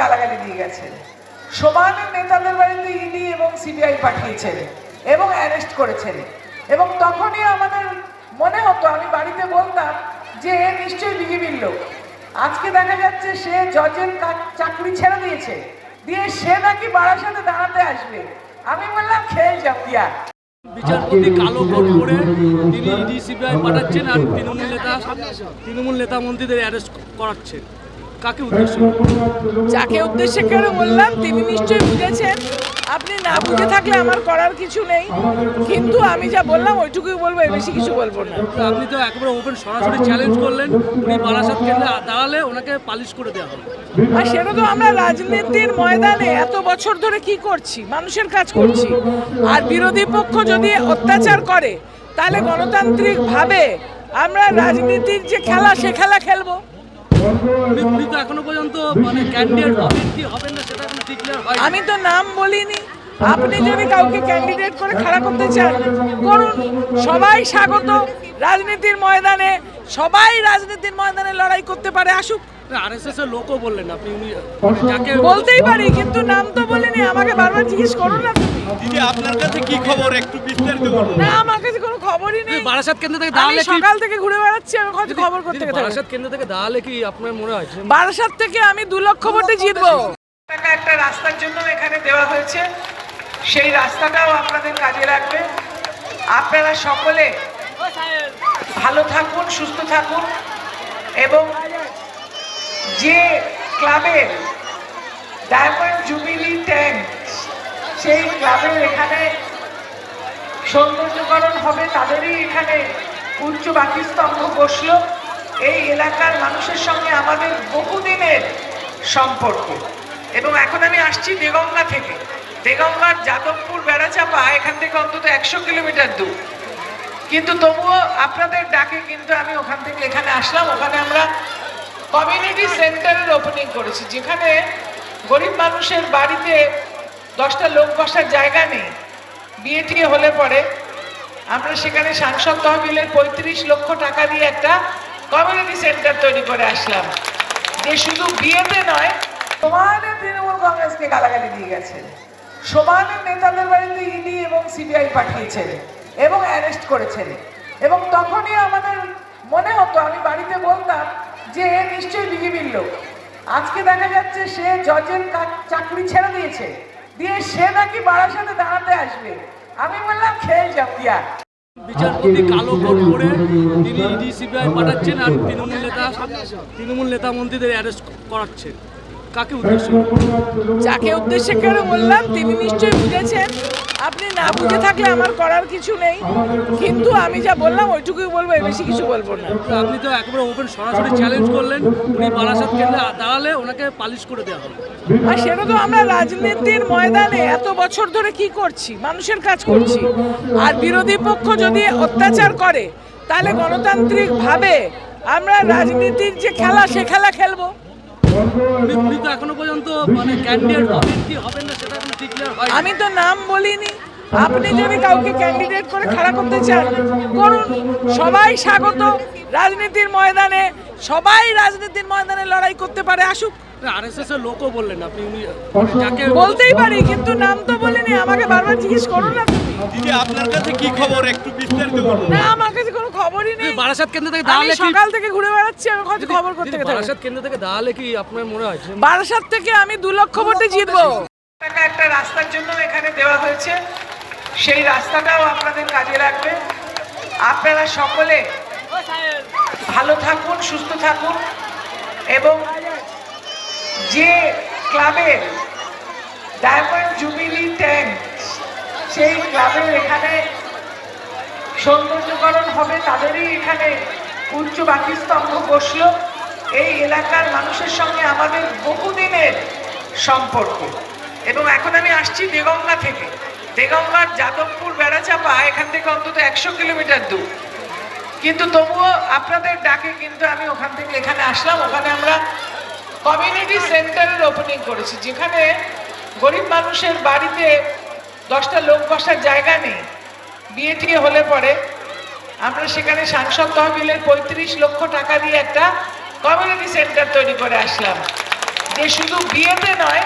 গালাগালি দিয়ে গেছেন সমানের নেতাদের বাড়িতে ইডি এবং সিবিআই পাঠিয়েছেন এবং অ্যারেস্ট করেছেন এবং তখনই আমাদের মনে হতো, আমি বাড়িতে বলতাম যে, এ নিশ্চয়ই বিজেপির লোক। আজকে দেখা যাচ্ছে সে জজের চাকরি ছেড়ে দিয়েছে। দিয়ে সে নাকি বাড়ার সাথে দাঁড়াতে আসবে। আমি বললাম, খেয়ে যাও দিয়া বিচারপতি কালো কোট করে তিনি ইডি, সিবিআই পাঠাচ্ছেন আর তৃণমূল নেতা তৃণমূল নেতা মন্ত্রীদের অ্যারেস্ট করাচ্ছেন। কাকে উদ্দেশ্য? যাকে উদ্দেশ্যে করে বললাম তিনি নিশ্চয়ই বুঝেছেন। আপনি না বুঝে থাকলে আমার করার কিছু নেই। কিন্তু আমি যা বললাম ওইটুকুই বলব এর বেশি কিছু বলব না। আপনি তো একেবারে ওপেন সরাসরি চ্যালেঞ্জ করলেন। উনি বারাসাত কেন্দ্রে দাঁড়ালে ওনাকে পালিশ করে দেওয়া হবে আর সেটা তো আমরা রাজনীতির ময়দানে এত বছর ধরে কি করছি মানুষের কাজ করছি। আর বিরোধী পক্ষ যদি অত্যাচার করে তাহলে গণতান্ত্রিক ভাবে আমরা রাজনীতির যে খেলা সে খেলা খেলব। এখনও পর্যন্ত মানে ক্যান্ডিডেট হবেন কি হবেন না সেটা এখনও ডিক্লেয়ার হয় আমি তো নাম বলিনি। আপনি যদি কাউকে ক্যান্ডিডেট করে খাড়া করতে চান করুন। সবাই স্বাগত। রাজনীতির ময়দানে সবাই রাজনীতির ময়দানে লড়াই করতে পারে আসুক। আরএসএস এর লোকও বললেন আপনি উনি যাকে বলতেই পারি কিন্তু নাম তো বলিনি আমাকে বারবার জিজ্ঞেস করুন না। দিদি আপনার কাছে কি খবর? একটু বিস্তারিত বলুন। না আমার কাছে খবরই নেই। বারাসাত কেন্দ্র থেকে দাঁড়ালে কি সকাল থেকে ঘুরে বেড়াচ্ছি আমি খোঁজ খবর করতে দিদি, বারাসাত কেন্দ্র থেকে দাঁড়ালে কি আপনার মনে হয়? বারাসাত থেকে আমি দু লক্ষ ভোটে জিতবো। টাকা একটা রাস্তার জন্য এখানে দেওয়া হয়েছে। সেই রাস্তাটাও আপনাদের কাজে লাগবে। আপনারা সকলে ভালো থাকুন সুস্থ থাকুন এবং যে ক্লাবের ডায়মন্ড জুবিলি ট্যাঙ্ক সেই ক্লাবের এখানে সৌন্দর্যকরণ হবে তাদেরই এখানে। উচ্চ বাকিস্তম্ভ বসল। এই এলাকার মানুষের সঙ্গে আমাদের বহুদিনের সম্পর্ক। এবং এখন আমি আসছি দেগঙ্গা থেকে। দেগঙ্গার যাদবপুর বেড়াচাপা এখান থেকে অন্তত একশো কিলোমিটার দূর। কিন্তু তবুও আপনাদের ডাকে কিন্তু আমি ওখান থেকে এখানে আসলাম। ওখানে আমরা কমিউনিটি সেন্টারের ওপেনিং করেছি। যেখানে গরিব মানুষের বাড়িতে দশটা লোক বসার জায়গা নেই। বিয়ে টিয়ে হলে পরে আমরা সেখানে সাংসদ তহবিলের পঁয়ত্রিশ লক্ষ টাকা দিয়ে একটা কমিউনিটি সেন্টার তৈরি করে আসলাম। যে শুধু বিয়েতে নয়, সমানে তৃণমূল কংগ্রেসকে গালাগালি দিয়ে গেছেন সমানে নেতাদের বাড়িতে ইডি এবং সিবিআই পাঠিয়েছেন এবং অ্যারেস্ট করেছেন এবং তখনই আমাদের মনে হতো, আমি বাড়িতে বলতাম যে এ নিশ্চয়ই বিজেপির লোক। আজকে দেখা যাচ্ছে সে জজের চাকরি ছেড়ে দিয়েছে। দিয়ে সে নাকি বারাসাতে দাঁড়াতে আসবে। আমি বললাম, খেয়ে যাও, দিয়া। বিচারপতি কালো কোট করে তিনি ইডি, সিবিআই পাঠাচ্ছেন আর তৃণমূল নেতা তৃণমূল নেতা মন্ত্রীদের অ্যারেস্ট করাচ্ছেন। কাকে উদ্দেশ্য? যাকে উদ্দেশ্যে কেন বললাম তিনি নিশ্চয়ই বুঝেছেন। আপনি না বুঝে থাকলে আমার করার কিছু নেই। কিন্তু আমি যা বললাম ওইটুকুই বলব এর বেশি কিছু বলব না। আপনি তো একেবারে ওপেন সরাসরি চ্যালেঞ্জ করলেন। উনি বারাসাত কেন্দ্রে দাঁড়ালে ওনাকে পালিশ করে দেওয়া হবে আর সেটা তো আমরা রাজনীতির ময়দানে এত বছর ধরে কি করছি মানুষের কাজ করছি। আর বিরোধী পক্ষ যদি অত্যাচার করে তাহলে গণতান্ত্রিকভাবে আমরা রাজনীতির যে খেলা সে খেলা খেলব। এখনও পর্যন্ত মানে ক্যান্ডিডেট হবেন কি হবেন না সেটা এখনও ডিক্লেয়ার হয় আমি তো নাম বলিনি। আপনি যদি কাউকে ক্যান্ডিডেট করে খাড়া করতে চান করুন। সবাই স্বাগত। রাজনীতির ময়দানে সবাই রাজনীতির ময়দানে লড়াই করতে পারে আসুক। আরএসএস এর লোকও বললেন আপনি উনি যাকে বলতেই পারি কিন্তু নাম তো বলিনি আমাকে বারবার জিজ্ঞেস করুন না দিদি আপনার কাছে কি খবর? একটু বিস্তারিত বলুন। না আমার কাছে কোনো খবরই নেই। বারাসাত কেন্দ্র থেকে আমি দাঁড়ালে কি সকাল থেকে ঘুরে বেড়াচ্ছি আমি খোঁজ খবর করতে বারাসাত কেন্দ্র থেকে দাঁড়ালে কি আপনার মনে হয় বারাসাত থেকে আমি দু লক্ষ ভোটে জিতবো। টাকা একটা রাস্তার জন্য এখানে দেওয়া হয়েছে। সেই রাস্তাটাও আপনাদের কাজে লাগবে। আপনারা সকলে ভালো থাকুন সুস্থ থাকুন এবং যে ক্লাবের ডায়মন্ড জুবিলি ট্যাঙ্ক, সেই ক্লাবের এখানে সৌন্দর্যকরণ হবে, তাদেরই এখানে উচ্চ বাকিস্তম্ভ বসল। এই এলাকার মানুষের সঙ্গে আমাদের বহুদিনের সম্পর্ক। এবং এখন আমি আসছি দেগঙ্গা থেকে। দেগঙ্গার যাদবপুর বেড়াচাপা এখান থেকে অন্তত একশো কিলোমিটার দূর। কিন্তু তবুও আপনাদের ডাকে কিন্তু আমি ওখান থেকে এখানে আসলাম। ওখানে আমরা সেন্টারের ওপেনিং করেছি, যেখানে গরিব মানুষের বাড়িতে দশটা লোক বসার জায়গা নেই, বিয়ে টিয়ে হলে পরে। আমরা সেখানে সাংসদ তহবিলের পঁয়ত্রিশ লক্ষ টাকা দিয়ে একটা কমিউনিটি সেন্টার তৈরি করে আসলাম। যে শুধু বিয়েতে নয়